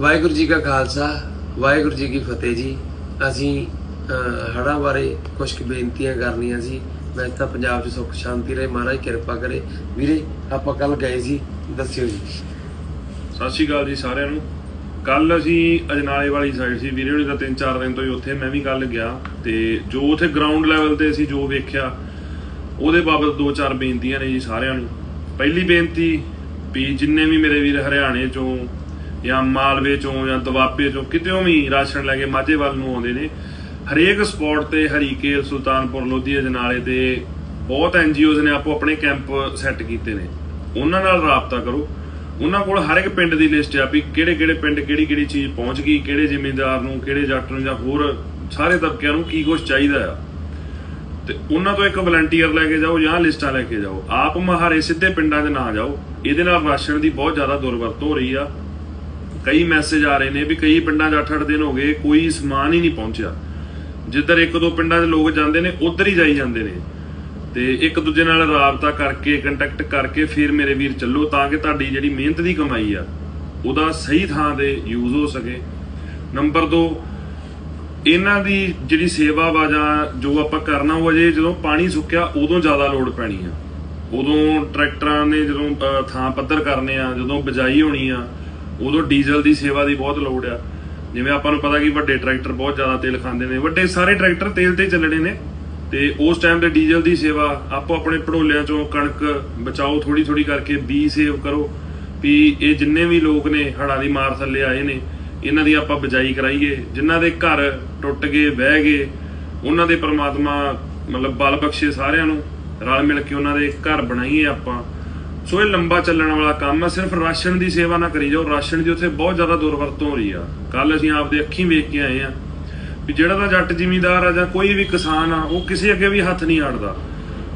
ਵਾਹਿਗੁਰੂ ਜੀ ਕਾ ਖਾਲਸਾ ਵਾਹਿਗੁਰੂ ਜੀ ਕੀ ਫਤਿਹ ਜੀ। ਅਸੀਂ ਅਹ, ਹੜ੍ਹਾਂ ਬਾਰੇ ਕੁਝ ਕੁ ਬੇਨਤੀਆਂ ਕਰਨੀਆਂ ਸੀ। ਵੈਸੇ ਤਾਂ ਪੰਜਾਬ 'ਚ ਸੁੱਖ ਸ਼ਾਂਤੀ ਰਹੇ। ਮਹਾਰਾਜ ਕਿਰਪਾ ਕਰੇ। ਵੀਰੇ ਆਪਾਂ ਕੱਲ ਗਏ ਸੀ। ਦੱਸਿਓ ਜੀ। ਸਤਿ ਸ਼੍ਰੀ ਅਕਾਲ ਜੀ ਸਾਰਿਆਂ ਨੂੰ। ਕੱਲ ਅਸੀਂ ਅਜਨਾਲੇ ਵਾਲੀ ਸਾਈਡ ਸੀ। ਵੀਰੇ ਹੋਣੀ ਤਾਂ 3-4 ਦਿਨ ਤੋਂ ਹੀ ਉੱਥੇ। ਮੈਂ ਵੀ ਕੱਲ ਗਿਆ ਤੇ ਜੋ ਉੱਥੇ ਗਰਾਊਂਡ ਲੈਵਲ ਤੇ ਅਸੀਂ ਜੋ ਵੇਖਿਆ ਉਹਦੇ ਬਾਬਤ ਦੋ ਚਾਰ ਬੇਨਤੀਆਂ ਨੇ ਜੀ ਸਾਰਿਆਂ ਨੂੰ। ਪਹਿਲੀ ਬੇਨਤੀ ਵੀ ਜਿੰਨੇ ਵੀ ਮੇਰੇ ਵੀਰ ਹਰਿਆਣੇ ਚੋਂ ਜਾਂ ਮਾਲਵੇ ਚੋਂ ਜਾਂ ਦਵਾਬੇ ਚੋਂ ਕਿਤੇੋਂ ਵੀ ਰਾਸ਼ਨ ਲੈ ਕੇ ਮਾਝੇ ਵੱਲ ਨੂੰ ਆਉਂਦੇ ਨੇ। ਹਰੇਕ ਸਪੌਟ ਤੇ ਹਰੀਕੇ, ਸੁਲਤਾਨਪੁਰ ਲੋਧੀ ਅਜਨਾਲੇ ਦੇ ਬਹੁਤ ਐਨਜੀਓਜ਼ ਨੇ ਆਪੋ ਆਪਣੇ ਕੈਂਪ ਸੈੱਟ ਕੀਤੇ ਨੇ। ਉਹਨਾਂ ਨਾਲ ਰਾਬਤਾ ਕਰੋ। ਉਹਨਾਂ ਕੋਲ ਹਰ ਇੱਕ ਪਿੰਡ ਦੀ ਲਿਸਟ ਆ ਵੀ ਕਿਹੜੇ ਕਿਹੜੇ ਪਿੰਡ ਕਿਹੜੀ ਕਿਹੜੀ ਚੀਜ਼ ਪਹੁੰਚ ਗਈ, ਕਿਹੜੇ ਜ਼ਿਮੀਂਦਾਰ ਨੂੰ, ਕਿਹੜੇ ਜੱਟ ਨੂੰ ਜਾਂ ਹੋਰ ਸਾਰੇ ਤਬਕਿਆਂ ਨੂੰ ਕੀ ਕੁਝ ਚਾਹੀਦਾ ਆ। ਤੇ ਉਹਨਾਂ ਤੋਂ ਇੱਕ ਵਲੰਟੀਅਰ ਲੈ ਕੇ ਜਾਓ ਜਾਂ ਲਿਸਟਾਂ ਲੈ ਕੇ ਜਾਓ। ਆਪ ਮਹਾਰੇ ਸਿੱਧੇ ਪਿੰਡਾਂ 'ਚ ਨਾ ਜਾਓ। ਇਹਦੇ ਨਾਲ ਰਾਸ਼ਨ ਦੀ ਬਹੁਤ ਜ਼ਿਆਦਾ ਦੁਰਵਰਤੋਂ ਹੋ ਰਹੀ ਆ। ਕਈ ਮੈਸੇਜ ਆ ਰਹੇ ਨੇ ਵੀ ਕਈ ਪਿੰਡਾਂ 'ਚ 8-8 ਦਿਨ ਹੋ ਗਏ, ਕੋਈ ਸਮਾਨ ਹੀ ਨਹੀਂ ਪਹੁੰਚਿਆ। ਜਿੱਧਰ ਇੱਕ ਦੋ ਪਿੰਡਾਂ 'ਚ ਲੋਕ ਜਾਂਦੇ ਨੇ, ਉਧਰ ਹੀ ਜਾਈ ਜਾਂਦੇ ਨੇ। ਤੇ ਇੱਕ ਦੂਜੇ ਨਾਲ ਰਾਬਤਾ ਕਰਕੇ ਕੰਟੈਕਟ ਕਰਕੇ ਫਿਰ ਮੇਰੇ ਵੀਰ ਚੱਲੋ ਤਾਂ ਕਿ ਤੁਹਾਡੀ ਜਿਹੜੀ ਮਿਹਨਤ ਦੀ ਕਮਾਈ ਆ, ਉਹਦਾ ਸਹੀ ਥਾਂ ਤੇ ਯੂਜ਼ ਹੋ ਸਕੇ। ਨੰਬਰ 2 ਇਹਨਾਂ ਦੀ ਜਿਹੜੀ ਸੇਵਾ ਵਾ ਜਾਂ ਜੋ ਆਪਾਂ ਕਰਨਾ ਉਹ ਅਜੇ ਜਦੋਂ ਪਾਣੀ ਸੁੱਕਿਆ, ਉਦੋਂ ਜ਼ਿਆਦਾ ਲੋੜ ਪੈਣੀ ਆ। ਉਦੋਂ ਟਰੈਕਟਰਾਂ ਨੇ ਜਦੋਂ ਥਾਂ ਪੱਧਰ ਕਰਨੇ ਆ, ਜਦੋਂ ਬਿਜਾਈ ਹੋਣੀ ਆ ਉਦੋਂ ਡੀਜ਼ਲ ਦੀ ਸੇਵਾ ਦੀ ਬਹੁਤ ਲੋੜ ਆ। ਜਿਵੇਂ ਆਪਾਂ ਨੂੰ ਪਤਾ ਕਿ ਵੱਡੇ ਟਰੈਕਟਰ ਬਹੁਤ ਜ਼ਿਆਦਾ ਤੇਲ ਖਾਂਦੇ ਨੇ। ਵੱਡੇ ਸਾਰੇ ਟਰੈਕਟਰ ਤੇਲ ਤੇ ਚੱਲਣੇ ਨੇ ਤੇ ਉਸ ਟਾਈਮ ਤੇ ਡੀਜ਼ਲ ਦੀ ਸੇਵਾ ਆਪੋ ਆਪਣੇ ਪੜੋਲਿਆਂ ਚੋਂ ਕਣਕ ਬਚਾਓ ਥੋੜੀ ਥੋੜੀ ਕਰਕੇ ਬੀ ਸੇਵ ਕਰੋ ਵੀ ਇਹ ਜਿੰਨੇ ਵੀ ਲੋਕ ਨੇ ਹੜ੍ਹਾਂ ਦੀ ਮਾਰ ਥੱਲੇ ਆਏ ਨੇ, ਇਹਨਾਂ ਦੀ ਆਪਾਂ ਬਜਾਈ ਕਰਾਈਏ। ਜਿਨ੍ਹਾਂ ਦੇ ਘਰ ਟੁੱਟ ਗਏ ਵਹਿ ਗਏ, ਉਹਨਾਂ ਦੇ ਪ੍ਰਮਾਤਮਾ ਮਤਲਬ ਬਲ ਬਖਸ਼ੇ ਸਾਰਿਆਂ ਨੂੰ। ਰਲ ਮਿਲ ਕੇ ਉਹਨਾਂ ਦੇ ਘਰ ਬਣਾਈਏ ਆਪਾਂ। ਸੋ ਇਹ ਲੰਬਾ ਚੱਲਣ ਵਾਲਾ ਕੰਮ ਹੈ ਸਿਰਫ ਰਾਸ਼ਨ ਦੀ ਸੇਵਾ ਨਾ ਕਰੀ ਜਾਓ। ਰਾਸ਼ਨ ਦੀ ਉੱਥੇ ਬਹੁਤ ਜ਼ਿਆਦਾ ਦੁਰਵਰਤੋਂ ਹੋ ਰਹੀ ਆ। ਕੱਲ ਅਸੀਂ ਆਪਦੇ ਅੱਖੀਂ ਵੇਖ ਕੇ ਆਏ ਆ ਵੀ ਜਿਹੜਾ ਤਾਂ ਜੱਟ ਜ਼ਿਮੀਂਦਾਰ ਆ ਜਾਂ ਕੋਈ ਵੀ ਕਿਸਾਨ ਆ, ਉਹ ਕਿਸੇ ਅੱਗੇ ਵੀ ਹੱਥ ਨਹੀਂ ਅੜਦਾ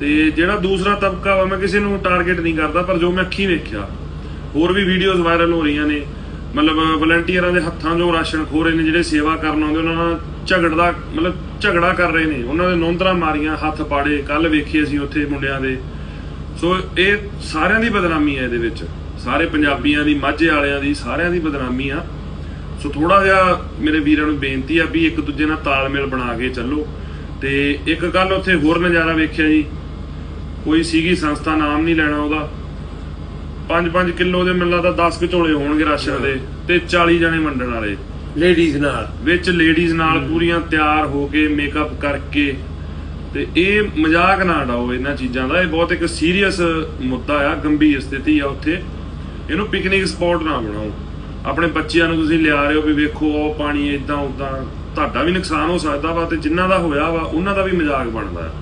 ਤੇ ਜਿਹੜਾ ਦੂਸਰਾ ਤਬਕਾ ਵਾ, ਮੈਂ ਕਿਸੇ ਨੂੰ ਟਾਰਗੇਟ ਨਹੀਂ ਕਰਦਾ, ਪਰ ਜੋ ਮੈਂ ਅੱਖੀਂ ਵੇਖਿਆ, ਹੋਰ ਵੀ ਵੀਡੀਓਜ਼ ਵਾਇਰਲ ਹੋ ਰਹੀਆਂ ਨੇ। ਮਤਲਬ ਵਲੰਟੀਅਰਾਂ ਦੇ ਹੱਥਾਂ 'ਚੋਂ ਰਾਸ਼ਨ ਖੋ ਰਹੇ ਨੇ, ਜਿਹੜੇ ਸੇਵਾ ਕਰਨ ਆਉਂਦੇ, ਉਹਨਾਂ ਨਾਲ ਝਗੜਦਾ, ਮਤਲਬ ਝਗੜਾ ਕਰ ਰਹੇ ਨੇ। ਉਹਨਾਂ ਦੇ ਨੌਂਦਰਾਂ ਮਾਰੀਆਂ, ਹੱਥ ਪਾੜੇ। ਕੱਲ ਵੇਖੀ ਅਸੀਂ ਉੱਥੇ ਮੁੰਡਿਆਂ ਦੇ। ਸੋ ਇਹ ਸਾਰਿਆਂ ਦੀ ਬਦਨਾਮੀ ਹੈ ਇਹਦੇ ਵਿੱਚ। ਸਾਰੇ ਪੰਜਾਬੀਆਂ ਦੀ ਮਾਝੇ ਵਾਲਿਆਂ ਦੀ ਸਾਰਿਆਂ ਦੀ ਬਦਨਾਮੀ ਆ। ਸੋ ਥੋੜਾ ਜਿਹਾ ਮੇਰੇ ਵੀਰਾਂ ਨੂੰ ਬੇਨਤੀ ਆ ਵੀ ਇੱਕ ਦੂਜੇ ਨਾਲ ਤਾਲਮੇਲ ਬਣਾ ਕੇ ਚੱਲੋ। ਤੇ ਇੱਕ ਗੱਲ ਉੱਥੇ ਹੋਰ ਨਜ਼ਾਰਾ ਵੇਖਿਆ ਜੀ। ਕੋਈ ਸੀਗੀ ਸੰਸਥਾ ਨਾਮ ਨਹੀਂ ਲੈਣਾ ਉਹਦਾ। 5-5 ਕਿਲੋ ਦੇ ਮੈਨੂੰ ਲੱਗਦਾ 10 ਝੋਲੇ ਹੋਣਗੇ ਰਾਸ਼ਨ ਦੇ ਤੇ 40 ਜਣੇ ਵੰਡਣ ਵਾਲੇ। ਲੇਡੀਜ਼ ਨਾਲ। ਵਿੱਚ ਲੇਡੀਜ਼ ਨਾਲ ਪੂਰੀਆਂ ਤਿਆਰ ਹੋ ਕੇ ਮੇਕਅਪ ਕਰਕੇ ਤੇ ਇਹ ਮਜ਼ਾਕ ਨਾ ਉਡਾਓ ਇਹਨਾਂ ਚੀਜ਼ਾਂ ਦਾ। ਇਹ ਬਹੁਤ ਇੱਕ ਸੀਰੀਅਸ ਮੁੱਦਾ ਆ, ਗੰਭੀਰ ਸਥਿਤੀ ਆ ਉੱਥੇ। ਇਹਨੂੰ ਪਿਕਨਿਕ ਸਪੌਟ ਨਾ ਬਣਾਓ। ਆਪਣੇ ਬੱਚਿਆਂ ਨੂੰ ਤੁਸੀਂ ਲਿਆ ਰਹੇ ਹੋ ਵੀ ਵੇਖੋ, ਉਹ ਪਾਣੀ ਇਦਾਂ ਉਦਾਂ ਤੁਹਾਡਾ ਵੀ ਨੁਕਸਾਨ ਹੋ ਸਕਦਾ ਵਾ ਤੇ ਜਿਨ੍ਹਾਂ ਦਾ ਹੋਇਆ ਵਾ, ਉਹਨਾਂ ਦਾ ਵੀ ਮਜ਼ਾਕ ਬਣਦਾ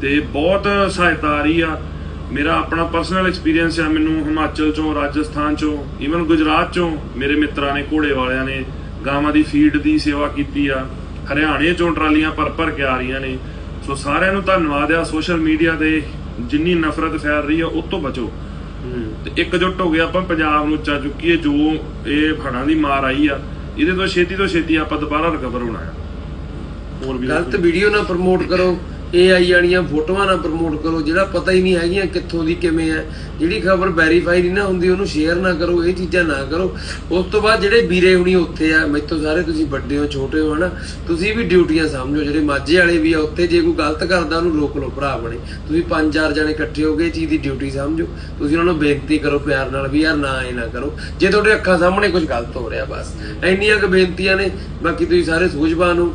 ਤੇ ਬਹੁਤ ਸਹਾਇਤਾ ਆ ਰਹੀ ਆ। ਮੇਰਾ ਆਪਣਾ ਪਰਸਨਲ ਐਕਸਪੀਰੀਅੰਸ ਆ, ਮੈਨੂੰ ਹਿਮਾਚਲ ਚੋਂ, ਰਾਜਸਥਾਨ ਚੋਂ ਈਵਨ ਗੁਜਰਾਤ ਚੋਂ ਮੇਰੇ ਮਿੱਤਰਾਂ ਨੇ, ਘੋੜੇ ਵਾਲਿਆਂ ਨੇ, ਗਾਵਾਂ ਦੀ ਫੀਡ ਦੀ ਸੇਵਾ ਕੀਤੀ ਆ। ਹਰਿਆਣੇ ਚੋਂ ਟਰਾਲੀਆਂ ਭਰ ਭਰ ਕੇ ਆ ਰਹੀਆਂ ਨੇ। ਸੋ ਸਾਰਿਆਂ ਨੂੰ ਧੰਨਵਾਦ ਆ, ਸੋਸ਼ਲ ਮੀਡੀਆ ਤੇ ਜਿੰਨੀ ਨਫ਼ਰਤ ਫੈਲ ਰਹੀ ਆ, ਉਹ ਤੋਂ ਬਚੋ। ਤੇ ਇਕਜੁੱਟ ਹੋ ਕੇ ਆਪਾਂ ਪੰਜਾਬ ਨੂੰ ਉੱਚਾ ਚੁੱਕੀਏ, ਜੋ ਇਹ ਫੜਾਂ ਦੀ ਮਾਰ ਆਈ ਆ, ਇਹਦੇ ਤੋਂ ਛੇਤੀ ਤੋਂ ਛੇਤੀ ਆਪਾਂ ਦੁਬਾਰਾ ਰਿਕਵਰ ਹੋਣਾ ਆ। ਹੋਰ ਵੀ ਗਲਤ ਵੀਡੀਓ ਨਾ ਪ੍ਰਮੋਟ ਕਰੋ। AI ਵਾਲੀਆਂ ਫੋਟੋਆਂ ਨਾ ਪ੍ਰਮੋਟ ਕਰੋ, ਜਿਹੜਾ ਪਤਾ ਹੀ ਨਹੀਂ ਹੈਗੀਆਂ ਕਿੱਥੋਂ ਦੀ ਕਿਵੇਂ ਹੈ। ਜਿਹੜੀ ਖਬਰ ਵੈਰੀਫਾਈ ਨਹੀਂ ਨਾ ਹੁੰਦੀ, ਉਹਨੂੰ ਸ਼ੇਅਰ ਨਾ ਕਰੋ, ਇਹ ਚੀਜ਼ਾਂ ਨਾ ਕਰੋ। ਉਸ ਤੋਂ ਬਾਅਦ ਜਿਹੜੇ ਵੀਰੇ ਹੁਣੀ ਉੱਥੇ ਆ, ਮੈਥੋਂ ਸਾਰੇ ਤੁਸੀਂ ਵੱਡੇ ਹੋ, ਛੋਟੇ ਹੋ, ਹਨਾ, ਤੁਸੀਂ ਵੀ ਡਿਊਟੀਆਂ ਸਮਝੋ, ਜਿਹੜੇ ਮਾਝੇ ਵਾਲੇ ਵੀ ਆ, ਉੱਥੇ ਜੇ ਕੋਈ ਗਲਤ ਕਰਦਾ, ਉਹਨੂੰ ਰੋਕ ਲਓ, ਭਰਾ ਬਣੇ। ਤੁਸੀਂ ਪੰਜ ਚਾਰ ਜਣੇ ਇਕੱਠੇ ਹੋ ਕੇ ਇਹ ਚੀਜ਼ ਦੀ ਡਿਊਟੀ ਸਮਝੋ। ਤੁਸੀਂ ਉਹਨਾਂ ਨੂੰ ਬੇਨਤੀ ਕਰੋ ਪਿਆਰ ਨਾਲ ਵੀ, ਯਾਰ ਨਾ ਇਹ ਨਾ ਕਰੋ। ਜੇ ਤੁਹਾਡੇ ਅੱਖਾਂ ਸਾਹਮਣੇ ਕੁਝ ਗਲਤ ਹੋ ਰਿਹਾ, ਬਸ। ਇੰਨੀਆਂ ਕੁ ਬੇਨਤੀਆਂ ਨੇ, ਬਾਕੀ ਤੁਸੀਂ ਸਾਰੇ ਸੂਝਵਾਨ ਹੋ।